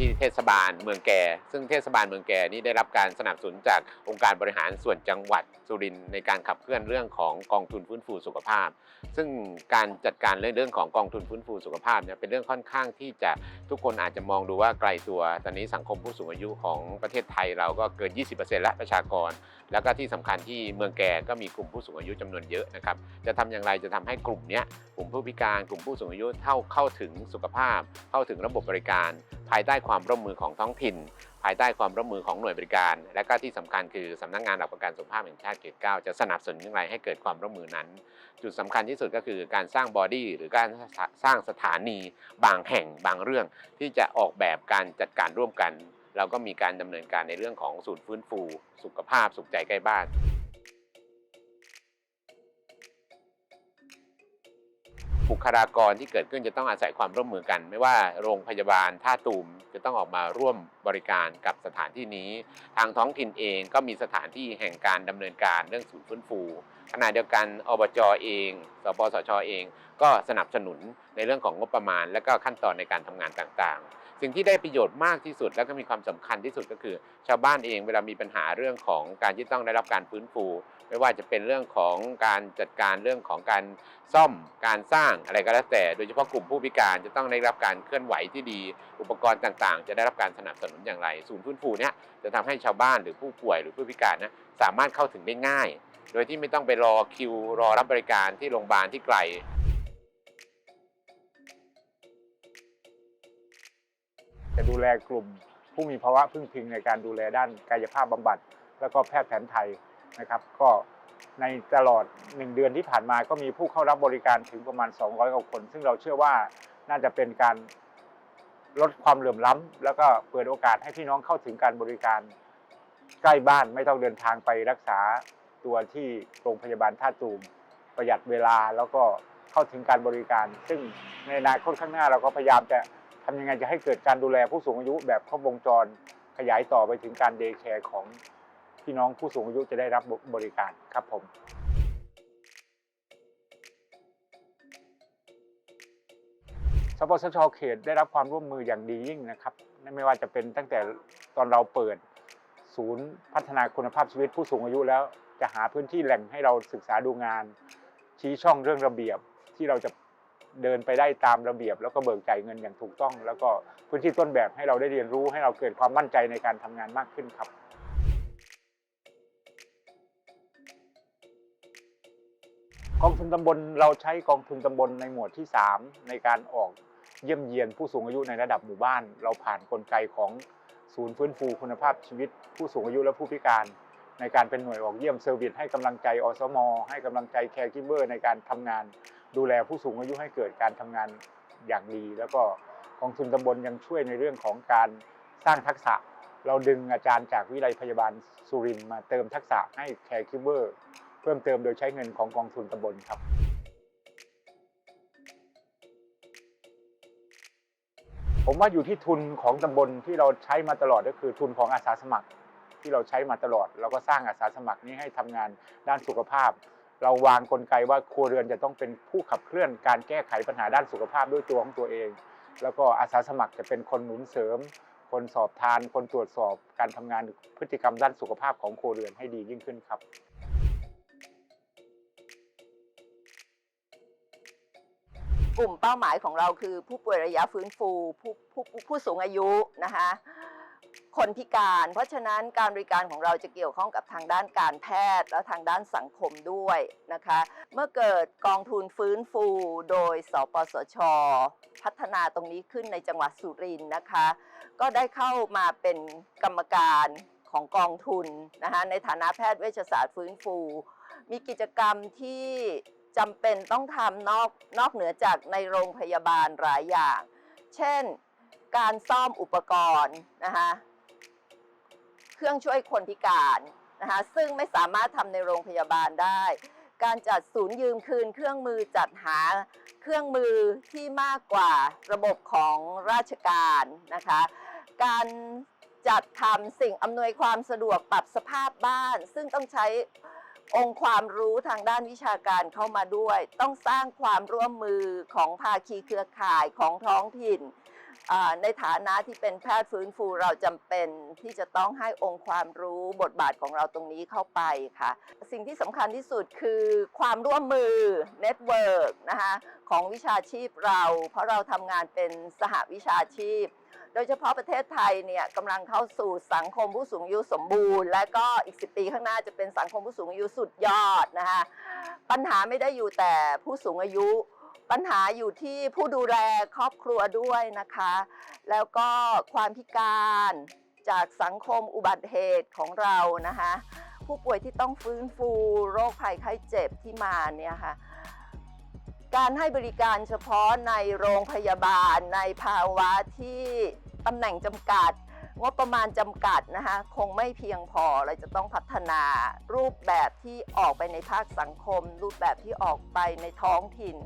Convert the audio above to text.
ที่เทศบาลเมืองแก่ ซึ่งเทศบาลเมืองแก่นี่ได้รับการสนับสนุนจากองค์การบริหารส่วนจังหวัดสุรินทร์ในการขับเคลื่อนเรื่องของกองทุนฟื้นฟูสุขภาพ ซึ่งการจัดการเรื่องเรื่องของกองทุนฟื้นฟูสุขภาพเนี่ยเป็นเรื่องค่อนข้างที่จะทุกคนอาจจะมองดูว่าไกลตัว ตอนนี้สังคมผู้สูงอายุของประเทศไทยเราก็เกิน 20%และประชากร แล้วก็ที่สำคัญที่เมืองแก่ก็มีกลุ่มผู้สูงอายุจำนวนเยอะนะครับ จะทำอย่างไรจะทำให้กลุ่มนี้กลุ่มผู้พิการกลุ่มผู้สูงอายุเท่าเข้าถึงสุขภาพ เข้าถึงระบบบริการ ภายใต้ความร่วมมือของท้องถิ่น ภายใต้ความร่วมมือของหน่วยบริการ และก็ที่สำคัญคือสำนักงานหลักประกันสุขภาพแห่งชาติเขตเก้าจะสนับสนุนอย่างไรให้เกิดความร่วมมือนั้น จุดสำคัญที่สุดก็คือการสร้างบอดี้หรือการสร้างสถานี บางแห่งบางเรื่อง ที่จะออกแบบการจัดการร่วมกัน เราก็มีการดำเนินการในเรื่องของศูนย์ฟื้นฟู สุขภาพสุขใจใกล้บ้าน บุคลากรที่เกิดขึ้นจะต้องอาศัยความร่วมมือกัน ไม่ว่าโรงพยาบาลท่าตูมจะต้องออกมาร่วมบริการกับสถานที่นี้ ทางท้องถิ่นเองก็มีสถานที่แห่งการดำเนินการเรื่องศูนย์ฟื้นฟูขณะเดียวกันอบจเองสปสชเอง ก็สนับสนุนในเรื่องของงบประมาณ และก็ขั้นตอนในการทำงานต่างๆ สิ่งที่ได้ประโยชน์มากที่สุด และก็มีความสำคัญที่สุดก็คือ ชาวบ้านเองเวลามีปัญหาเรื่องของการที่ต้องได้รับการฟื้นฟู ไม่ว่าจะเป็นเรื่องของการจัดการเรื่องของการซ่อมการสร้างอะไรก็แล้วแต่ โดยเฉพาะกลุ่มผู้พิการจะต้องได้รับการเคลื่อนไหวที่ดี อุปกรณ์ต่างๆ จะได้รับการสนับสนุนอย่างไร ศูนย์ฟื้นฟูเนี่ยจะทำให้ชาวบ้านหรือผู้ป่วยหรือผู้พิการนะสามารถเข้าถึงได้ง่าย โดยที่ไม่ต้องไปรอคิวรอรับบริการที่โรงพยาบาลที่ไกล จะดูแลกลุ่ม ผู้มีภาวะพึ่งพิงในการดูแลด้านกายภาพบำบัด แล้วก็แพทย์แผนไทยนะครับ ก็ในตลอด 1 เดือนที่ผ่านมาก็มีผู้เข้ารับบริการถึงประมาณ 200กว่าคน ซึ่งเราเชื่อว่าน่าจะเป็นการลดความเหลื่อมล้ำแล้วก็เปิดโอกาสให้พี่น้องเข้าถึงการบริการใกล้บ้านไม่ต้องเดินทางไปรักษาตัวที่โรงพยาบาลท่าตูม ประหยัดเวลาแล้วก็เข้าถึงการบริการ ซึ่งในอนาคตข้างหน้าเราก็พยายามจะำยังไงจะให้เกิดการดูแลผู้สูงอายุแบบครบวงจรขยายต่อไปถึงการเดย์แคร์ของพี่น้องผู้สูงอายุจะได้รับบริการครับผมสปสชเขตได้รับความร่วมมืออย่างดียิ่งนะครับ ไม่ว่าจะเป็นตั้งแต่ตอนเราเปิด ศูนย์พัฒนาคุณภาพชีวิตผู้สูงอายุแล้วจะหาพื้นที่แหล่งให้เราศึกษาดูงาน ชี้ช่องเรื่องระเบียบที่เราจะ เดินไปได้ตามระเบียบ แล้วก็เบิกจ่ายเงินอย่างถูกต้อง แล้วก็พื้นที่ต้นแบบให้เราได้เรียนรู้ให้เราเกิดความมั่นใจในการทำงานมากขึ้นครับกองทุนตำบลเราใช้กองทุนตำบลในหมวดที่ 3 ในการออกเยี่ยมเยียนผู้สูงอายุในระดับหมู่บ้าน เราผ่านนกลไกของศูนย์ฟื้นฟูคุณภาพชีวิต ผู้สูงอายุและผู้พิการ ในการเป็นหน่วยออกเยี่ยมเซอร์วิสให้กำลังใจอสม ให้กำลังใจแคร์กิเบอร์ในการทำงาน ดูแลผู้สูงอายุให้เกิดการทำงานอย่างดี แล้วก็กองทุนตำบลยังช่วยในเรื่องของการสร้างทักษะ เราดึงอาจารย์จากวิไลพยาบาลสุรินมาเติมทักษะให้แคร์กิเบอร์เพิ่มเติมโดยใช้เงินของกองทุนตำบลครับผมว่าอยู่ที่ทุนของตำบลที่เราใช้มาตลอดก็คือทุนของอาสาสมัคร ที่เราใช้มาตลอด เราก็สร้างอาสาสมัครนี้ให้ทำงานด้านสุขภาพ เราวางกลไกว่าครัวเรือนจะต้องเป็นผู้ขับเคลื่อนการแก้ไขปัญหาด้านสุขภาพด้วยตัวของตัวเอง แล้วก็อาสาสมัครจะเป็นคนหนุนเสริม คนสอบทาน คนตรวจสอบการทำงานพฤติกรรมด้านสุขภาพของครัวเรือนให้ดียิ่งขึ้นครับกลุ่มเป้าหมายของเราคือผู้ป่วยระยะฟื้นฟูผู้ผู้ผู้ผู้สูงอายุนะคะ คนพิการ เพราะฉะนั้นการบริการของเราจะเกี่ยวข้องกับทางด้านการแพทย์ และทางด้านสังคมด้วยนะคะ เมื่อเกิดกองทุนฟื้นฟูโดย สปสช พัฒนาตรงนี้ขึ้นในจังหวัดสุรินทร์นะคะ ก็ได้เข้ามาเป็นกรรมการของกองทุนนะคะในฐานะแพทย์เวชศาสตร์ฟื้นฟู มีกิจกรรมที่จำเป็นต้องทำนอกนอกเหนือจากในโรงพยาบาลหลายอย่าง เช่น การซ่อมอุปกรณ์นะคะเครื่องช่วยคนพิการนะคะซึ่งไม่สามารถทำในโรงพยาบาลได้ การจัดศูนย์ยืมคืน เครื่องมือจัดหาเครื่องมือที่มากกว่าระบบของราชการนะคะ การจัดทำสิ่งอำนวยความสะดวกปรับสภาพบ้าน ซึ่งต้องใช้องค์ความรู้ทางด้านวิชาการเข้ามาด้วย ต้องสร้างความร่วมมือของภาคีเครือข่ายของท้องถิ่น ในฐานะที่เป็นแพทย์ฟื้นฟูเราจำเป็นที่จะต้องให้องค์ความรู้บทบาทของเราตรงนี้เข้าไปค่ะ สิ่งที่สำคัญที่สุดคือความร่วมมือเน็ตเวิร์กนะคะของวิชาชีพเรา เพราะเราทำงานเป็นสหวิชาชีพ โดยเฉพาะประเทศไทยเนี่ยกำลังเข้าสู่สังคมผู้สูงอายุสมบูรณ์ และก็อีก 10 ปีข้างหน้าจะเป็นสังคมผู้สูงอายุสุดยอดนะคะปัญหาไม่ได้อยู่แต่ผู้สูงอายุ ปัญหาอยู่ที่ผู้ดูแลครอบครัวด้วยนะคะ แล้วก็ความพิการจากสังคมอุบัติเหตุของเรานะคะ ผู้ป่วยที่ต้องฟื้นฟูโรคภัยไข้เจ็บที่มาเนี่ยค่ะการให้บริการเฉพาะในโรงพยาบาลในภาวะที่ตำแหน่งจำกัด งบประมาณจำกัดนะคะคงไม่เพียงพอเราจะต้องพัฒนารูปแบบที่ออกไปในภาคสังคม รูปแบบที่ออกไปในท้องถิ่น